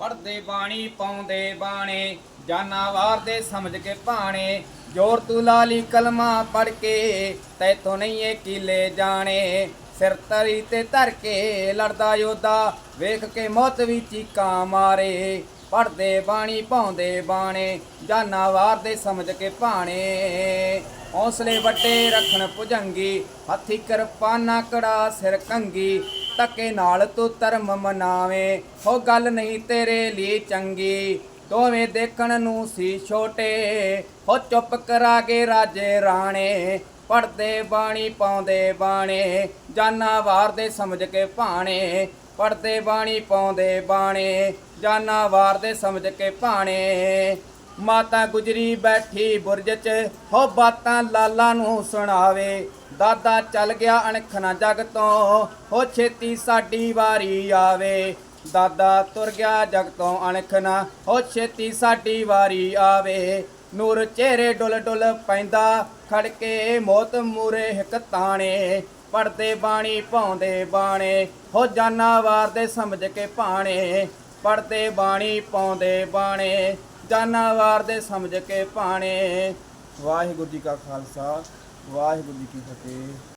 ਪੜਦੇ ਬਾਣੀ, ਪਾਉਂਦੇ ਬਾਣੇ ਜਾਨਾਵਾਰ ਦੇ ਸਮਝ ਕੇ ਭਾਣੇ। ਜੋਰ ਤੂੰ ਲਾਲੀ ਕਲਮਾ ਪੜ ਕੇ ਤੈਥੋਂ ਨਹੀਂ ਇਹ ਕੀਲੇ ਜਾਣੇ। ਸਿਰ ਤਰੀ ਤੇ ਧਰ ਕੇ ਲੜਦਾ ਯੋਧਾ, ਵੇਖ ਕੇ ਮੌਤ ਵੀ ਚੀਕਾਂ ਮਾਰੇ। ਪੜਦੇ ਬਾਣੀ, ਪਾਉਂਦੇ ਬਾਣੇ ਜਾਨਾਵਾਰ ਦੇ ਸਮਝ ਕੇ ਭਾਣੇ। ਹੌਸਲੇ ਵੱਡੇ ਰੱਖਣ ਭੁਜੰਗੀ, ਹੱਥੀ ਕਿਰਪਾਨਾ ਕੜਾ ਸਿਰ ਕੰਗੀ। ਧੱਕੇ ਨਾਲ ਤੂੰ ਧਰਮ ਮਨਾਵੇਂ। ਹੋ ਗੱਲ ਨਹੀਂ ਤੇਰੇ ਲਈ ਚੰਗੀ, ਦੋਵੇਂ ਦੇਖਣ ਨੂੰ ਸੀ ਛੋਟੇ। ਹੋ ਚੁੱਪ ਕਰਾ ਕੇ ਰਾਜੇ ਰਾਣੇ ਪੜਦੇ ਬਾਣੀ ਪਾਉਂਦੇ ਬਾਣੇ ਜਾਨਾਵਾਰ ਵਾਰਦੇ ਸਮਝ ਕੇ ਭਾਣੇ। ਪੜਦੇ ਬਾਣੀ ਪਾਉਂਦੇ ਬਾਣੇ ਜਾਨਾਵਾਰ ਵਾਰਦੇ ਸਮਝ ਕੇ ਭਾਣੇ। ਮਾਤਾ ਗੁਜਰੀ ਬੈਠੀ ਬੁਰਜ 'ਚ, ਹੋ ਬਾਤਾਂ ਲਾਲਾ ਨੂੰ ਸੁਣਾਵੇ। ਦਾਦਾ ਚੱਲ ਗਿਆ ਅਣਖਣਾ ਜਗ ਤੋਂ, ਹੋ ਛੇਤੀ ਸਾਡੀ ਵਾਰੀ ਆਵੇ। ਦਾਦਾ ਤੁਰ ਗਿਆ ਜਗ ਤੋਂ ਅਣਖਣਾ ਹੋ ਛੇਤੀ ਸਾਡੀ ਵਾਰੀ ਆਵੇ। ਨੂਰ ਚਿਹਰੇ ਡੁੱਲ ਡੁੱਲ ਪੈਂਦਾ, ਖੜਕੇ ਮੌਤ ਮੂਰੇ ਹਿਕ ਤਾਣੇ। ਪੜਦੇ ਬਾਣੀ ਪਾਉਂਦੇ ਬਾਣੇ, ਹੋ ਜਾਨਾਵਾਰ ਦੇ ਸਮਝ ਕੇ ਭਾਣੇ। ਪੜਦੇ ਬਾਣੀ ਪਾਉਂਦੇ ਬਾਣੇ ਜਾਨਾਵਾਰ ਦੇ ਸਮਝ ਕੇ ਭਾਣੇ। ਵਾਹਿਗੁਰੂ ਜੀ ਕਾ ਖਾਲਸਾ ਵਾਹਿਗੁਰੂ ਜੀ ਕੀ ਫਤਿਹ।